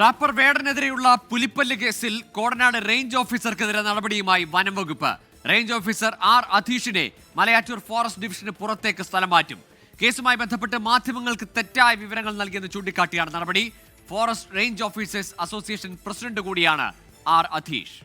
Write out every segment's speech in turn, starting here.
Wrapper വേടനെതിരെയുള്ള പുലിപ്പല്ല് കേസിൽ Kodanad range ഓഫീസർക്കെതിരെ നടപടിയുമായി വനം വകുപ്പ്. റേഞ്ച് ഓഫീസർ ആർ അധീഷിനെ മലയാറ്റൂർ ഫോറസ്റ്റ് ഡിവിഷന് പുറത്തേക്ക് സ്ഥലം മാറ്റും. കേസുമായി ബന്ധപ്പെട്ട് മാധ്യമങ്ങൾക്ക് തെറ്റായ വിവരങ്ങൾ നൽകിയെന്ന് ചൂണ്ടിക്കാട്ടിയാണ് നടപടി. Forest range officers association president കൂടിയാണ് ആർ അധീഷ്.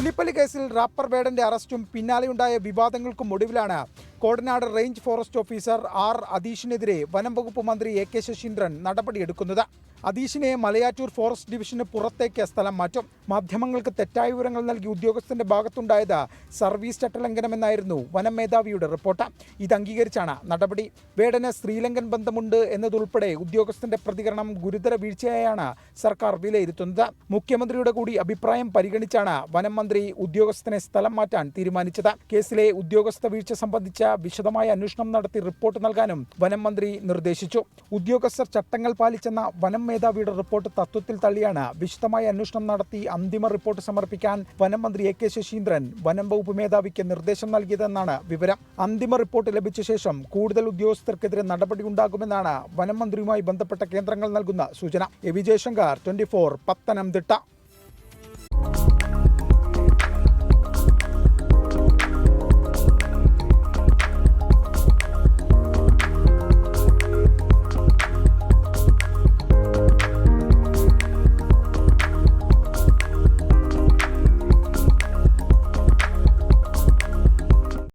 പുലിപ്പലി കേസിൽ റാപ്പർ വേടന്റെ അറസ്റ്റും പിന്നാലെയുണ്ടായ വിവാദങ്ങൾക്കും ഒടുവിലാണ് Kodanad range forest officer R അതീഷിനെതിരെ വനം വകുപ്പ് മന്ത്രി എ കെ ശശീന്ദ്രൻ നടപടിയെടുക്കുന്നത് അതീഷിനെ മലയാറ്റൂർ ഫോറസ്റ്റ് ഡിവിഷന് പുറത്തേക്ക് സ്ഥലം മാറ്റും. മാധ്യമങ്ങൾക്ക് തെറ്റായ വിവരങ്ങൾ നൽകി ഉദ്യോഗസ്ഥന്റെ ഭാഗത്തുണ്ടായത് സർവീസ് ചട്ടലംഘനമെന്നായിരുന്നു വനം മേധാവിയുടെ റിപ്പോർട്ട്. ഇത് അംഗീകരിച്ചാണ് നടപടി. വേടന് ശ്രീലങ്കൻ ബന്ധമുണ്ട് എന്നതുൾപ്പെടെ ഉദ്യോഗസ്ഥന്റെ പ്രതികരണം ഗുരുതര വീഴ്ചയായാണ് സർക്കാർ വിലയിരുത്തുന്നത്. മുഖ്യമന്ത്രിയുടെ കൂടി അഭിപ്രായം പരിഗണിച്ചാണ് വനം മന്ത്രി ഉദ്യോഗസ്ഥനെ സ്ഥലം മാറ്റാൻ തീരുമാനിച്ചത്. കേസിലെ ഉദ്യോഗസ്ഥ വീഴ്ച സംബന്ധിച്ച വിശദമായ അന്വേഷണം നടത്തി റിപ്പോർട്ട് നൽകാനും വനം മന്ത്രി നിർദ്ദേശിച്ചു. ഉദ്യോഗസ്ഥർ ചട്ടങ്ങൾ പാലിച്ചെന്ന വനം മേധാവിയുടെ റിപ്പോർട്ട് തത്വത്തിൽ തള്ളിയാണ് വിശദമായ അന്വേഷണം നടത്തി അന്തിമ റിപ്പോർട്ട് സമർപ്പിക്കാൻ വനം മന്ത്രി എ കെ ശശീന്ദ്രൻ വനം വകുപ്പ് മേധാവിക്ക് നിർദ്ദേശം നൽകിയതെന്നാണ് വിവരം. അന്തിമ റിപ്പോർട്ട് ലഭിച്ച ശേഷം കൂടുതൽ ഉദ്യോഗസ്ഥർക്കെതിരെ നടപടി ഉണ്ടാകുമെന്നാണ് വനം മന്ത്രിയുമായി ബന്ധപ്പെട്ട കേന്ദ്രങ്ങൾ നൽകുന്ന സൂചന. A V Jayasankar twenty four Pathanamthitta.